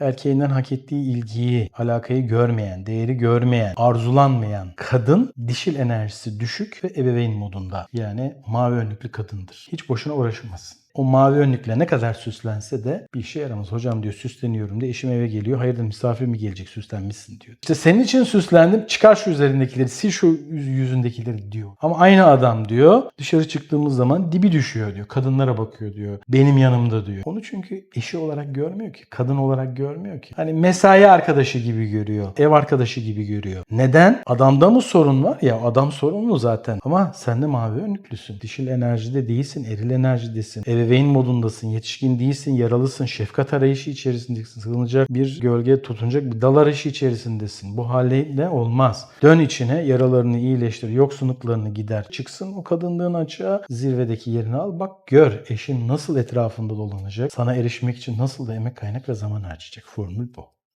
erkeğinden hak ettiği ilgiyi, alakayı görmeyen, değeri görmeyen, arzulanmayan kadın dişil enerjisi düşük ve ebeveyn modunda. Yani mavi önlüklü kadındır. Hiç boşuna uğraşmasın. O mavi önlükle ne kadar süslense de bir işe yaramaz. Hocam diyor süsleniyorum diye eşim eve geliyor. Hayırdır misafir mi gelecek süslenmişsin diyor. İşte senin için süslendim çıkar şu üzerindekileri sil şu yüz- yüzündekileri diyor. Ama aynı adam diyor dışarı çıktığımız zaman dibi düşüyor diyor. Kadınlara bakıyor diyor. Benim yanımda diyor. Onu çünkü eşi olarak görmüyor ki. Kadın olarak görmüyor ki. Hani mesai arkadaşı gibi görüyor. Ev arkadaşı gibi görüyor. Neden? Adamda mı sorun var? Ya adam sorunlu zaten. Ama sen de mavi önlüklüsün. Dişil enerjide değilsin. Eril enerjidesin. Ebeveyn modundasın. Yetişkin değilsin. Yaralısın. Şefkat arayışı içerisindesin. Sığınacak bir gölge tutunacak bir dal arayışı içerisindesin. Bu haliyle olmaz. Dön içine yaralarını iyileştir. Yoksunluklarını gider. Çıksın o kadınlığın açığa zirvedeki yerini al. Bak gör eşin nasıl etrafında dolanacak. Sana erişmek için nasıl da emek kaynak ve zaman harcayacak. Formül bu.